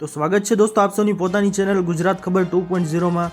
તો સ્વાગત છે દોસ્તો આપ સૌની પોતાની ચેનલ ગુજરાત ખબર ટુ પોઈન્ટ ઝીરોમાં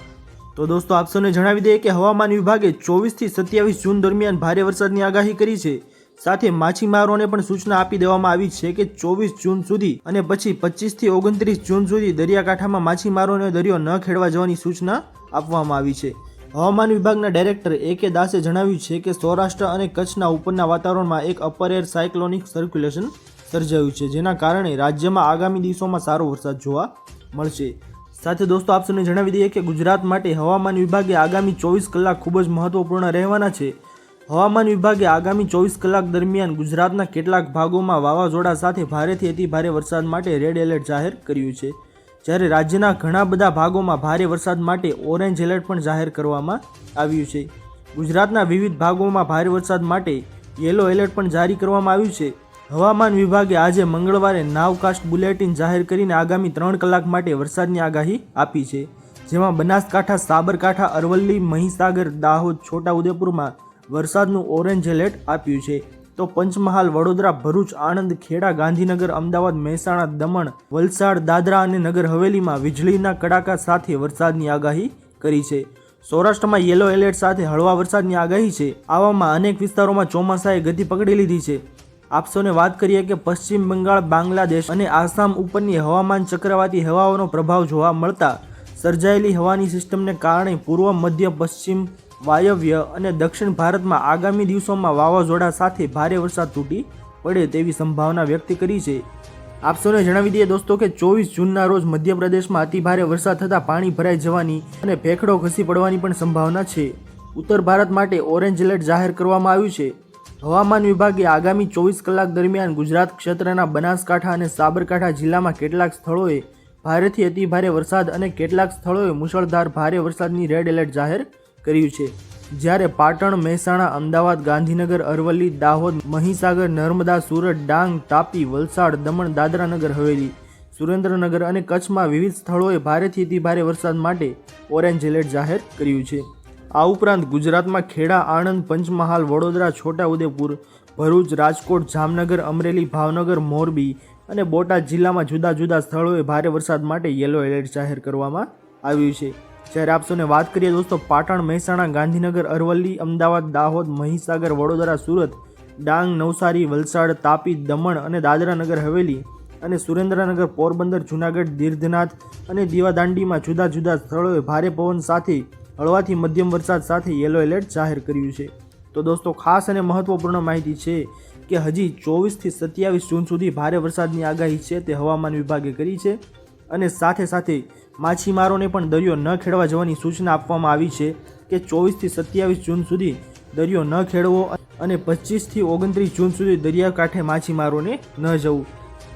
તો દોસ્તો આપ સૌને જણાવી દઈએ કે હવામાન વિભાગે ચોવીસથી સત્યાવીસ જૂન દરમિયાન ભારે વરસાદની આગાહી કરી છે. સાથે માછીમારોને પણ સૂચના આપી દેવામાં આવી છે કે ચોવીસ જૂન સુધી અને પછી પચીસથી ઓગણત્રીસ જૂન સુધી દરિયાકાંઠામાં માછીમારોને દરિયો ન ખેડવા જવાની સૂચના આપવામાં આવી છે. હવામાન વિભાગના ડાયરેક્ટર એ કે દાસે જણાવ્યું છે કે સૌરાષ્ટ્ર અને કચ્છના ઉપરના વાતાવરણમાં એક અપર એર સાયક્લોનિક સર્ક્યુલેશન સર્જાયું છે, જેના કારણે રાજ્યમાં આગામી દિવસોમાં સારો વરસાદ જોવા મળશે. સાથે દોસ્તો, આપ જણાવી દઈએ કે ગુજરાત માટે હવામાન વિભાગે આગામી ચોવીસ કલાક ખૂબ જ મહત્વપૂર્ણ રહેવાના છે. હવામાન વિભાગે આગામી ચોવીસ કલાક દરમિયાન ગુજરાતના કેટલાક ભાગોમાં વાવાઝોડા સાથે ભારેથી અતિ ભારે વરસાદ માટે રેડ એલર્ટ જાહેર કર્યું છે. જ્યારે રાજ્યના ઘણા બધા ભાગોમાં ભારે વરસાદ માટે ઓરેન્જ એલર્ટ પણ જાહેર કરવામાં આવ્યું છે. ગુજરાતના વિવિધ ભાગોમાં ભારે વરસાદ માટે યેલો એલર્ટ પણ જારી કરવામાં આવ્યું છે. હવામાન વિભાગે આજે મંગળવારે નાવકાસ્ટ બુલેટિન જાહેર કરીને આગામી ત્રણ કલાક માટે વરસાદની આગાહી આપી છે, જેમાં બનાસકાંઠા, સાબરકાંઠા, અરવલ્લી, મહીસાગર, દાહોદ, છોટાઉદેપુરમાં વરસાદનું ઓરેન્જ એલર્ટ આપ્યું છે. તો પંચમહાલ, વડોદરા, ભરૂચ, આણંદ, ખેડા, ગાંધીનગર, અમદાવાદ, મહેસાણા, દમણ, વલસાડ, દાદરા અને નગર હવેલીમાં વીજળીના કડાકા સાથે વરસાદની આગાહી કરી છે. સૌરાષ્ટ્રમાં યેલો એલર્ટ સાથે હળવા વરસાદની આગાહી છે. આવામાં અનેક વિસ્તારોમાં ચોમાસાએ ગતિ પકડી લીધી છે. આપ સૌને વાત કરીએ કે પશ્ચિમ બંગાળ, બાંગ્લાદેશ અને આસામ ઉપરની હવામાન ચક્રવાતી હવાઓનો પ્રભાવ જોવા મળતા સર્જાયેલી હવાની સિસ્ટમને કારણે પૂર્વ, મધ્ય, પશ્ચિમ, વાયવ્ય અને દક્ષિણ ભારતમાં આગામી દિવસોમાં વાવાઝોડા સાથે ભારે વરસાદ તૂટી પડે તેવી સંભાવના વ્યક્ત કરી છે. આપ સૌને જણાવી દઈએ દોસ્તો કે ચોવીસ જૂનના રોજ મધ્યપ્રદેશમાં અતિભારે વરસાદ થતાં પાણી ભરાઈ જવાની અને ભેખડો ઘસી પડવાની પણ સંભાવના છે. ઉત્તર ભારત માટે ઓરેન્જ એલર્ટ જાહેર કરવામાં આવ્યું છે. હવામાન વિભાગે આગામી ચોવીસ કલાક દરમિયાન ગુજરાત ક્ષેત્રના બનાસકાંઠા અને સાબરકાંઠા જિલ્લામાં કેટલાક સ્થળોએ ભારેથી અતિભારે વરસાદ અને કેટલાક સ્થળોએ મુશળધાર ભારે વરસાદની રેડ એલર્ટ જાહેર કર્યું છે. જ્યારે પાટણ, મહેસાણા, અમદાવાદ, ગાંધીનગર, અરવલ્લી, દાહોદ, મહીસાગર, નર્મદા, સુરત, ડાંગ, તાપી, વલસાડ, દમણ, દાદરાનગર, હવેલી, સુરેન્દ્રનગર અને કચ્છમાં વિવિધ સ્થળોએ ભારેથી અતિભારે વરસાદ માટે ઓરેન્જ એલર્ટ જાહેર કર્યું છે. આ ઉપરાંત ગુજરાતમાં ખેડા, આણંદ, પંચમહાલ, વડોદરા, છોટાઉદેપુર, ભરૂચ, રાજકોટ, જામનગર, અમરેલી, ભાવનગર, મોરબી અને બોટાદ જિલ્લામાં જુદા જુદા સ્થળોએ ભારે વરસાદ માટે યેલો એલર્ટ જાહેર કરવામાં આવ્યું છે. જ્યારે આપસોને વાત કરીએ દોસ્તો, પાટણ, મહેસાણા, ગાંધીનગર, અરવલ્લી, અમદાવાદ, દાહોદ, મહીસાગર, વડોદરા, સુરત, ડાંગ, નવસારી, વલસાડ, તાપી, દમણ અને દાદરાનગર હવેલી અને સુરેન્દ્રનગર, પોરબંદર, જૂનાગઢ, દીર્ઘનાથ અને દીવાદાંડીમાં જુદા જુદા સ્થળોએ ભારે પવન સાથે હળવાથી મધ્યમ વરસાદ સાથે યલો એલર્ટ જાહેર કર્યું છે. તો દોસ્તો, ખાસ અને મહત્વપૂર્ણ માહિતી છે કે હજી ચોવીસથી સત્યાવીસ જૂન સુધી ભારે વરસાદની આગાહી છે તે હવામાન વિભાગે કરી છે અને સાથે સાથે માછીમારોને પણ દરિયો ન ખેડવા જવાની સૂચના આપવામાં આવી છે કે ચોવીસથી સત્યાવીસ જૂન સુધી દરિયો ન ખેડવો અને પચીસથી ઓગણત્રીસ જૂન સુધી દરિયાકાંઠે માછીમારોને ન જવું.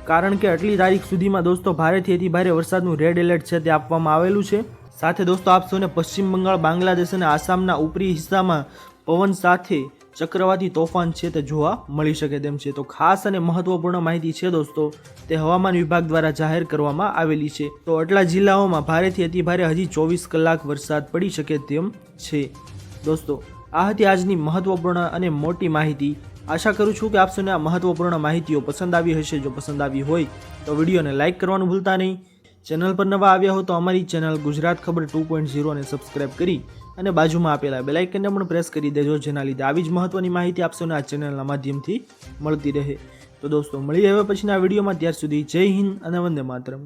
કારણ કે આટલી તારીખ સુધીમાં દોસ્તો, ભારેથી અતિ ભારે વરસાદનું રેડ એલર્ટ છે તે આપવામાં આવેલું છે. સાથે દોસ્તો, આપ સૌને પશ્ચિમ બંગાળ, બાંગ્લાદેશ અને આસામના ઉપરી હિસ્સામાં પવન સાથે ચક્રવાતી તોફાન છે તે જોવા મળી શકે તેમ છે. તો ખાસ અને મહત્વપૂર્ણ માહિતી છે દોસ્તો, તે હવામાન વિભાગ દ્વારા જાહેર કરવામાં આવેલી છે. તો આટલા જિલ્લાઓમાં ભારેથી અતિ ભારે હજી ચોવીસ કલાક વરસાદ પડી શકે તેમ છે. દોસ્તો, આ હતી આજની મહત્વપૂર્ણ અને મોટી માહિતી. આશા કરું છું કે આપ સૌને આ મહત્વપૂર્ણ માહિતીઓ પસંદ આવી હશે. જો પસંદ આવી હોય તો વિડીયોને લાઇક કરવાનું ભૂલતા નહીં. ચેનલ પર નવા આવ્યા હો તો અમારી ચેનલ ગુજરાત ખબર ટુ પોઈન્ટ ઝીરોને સબસ્ક્રાઇબ કરી અને બાજુમાં આપેલા બેલાઇકનને પણ પ્રેસ કરી દેજો, જેના લીધે આવી જ મહત્વની માહિતી આપશોને આ ચેનલના માધ્યમથી મળતી રહે. તો દોસ્તો મળી હવે પછીના વિડીયોમાં. ત્યાર સુધી જય હિન્દ અને વંદે માતરમ.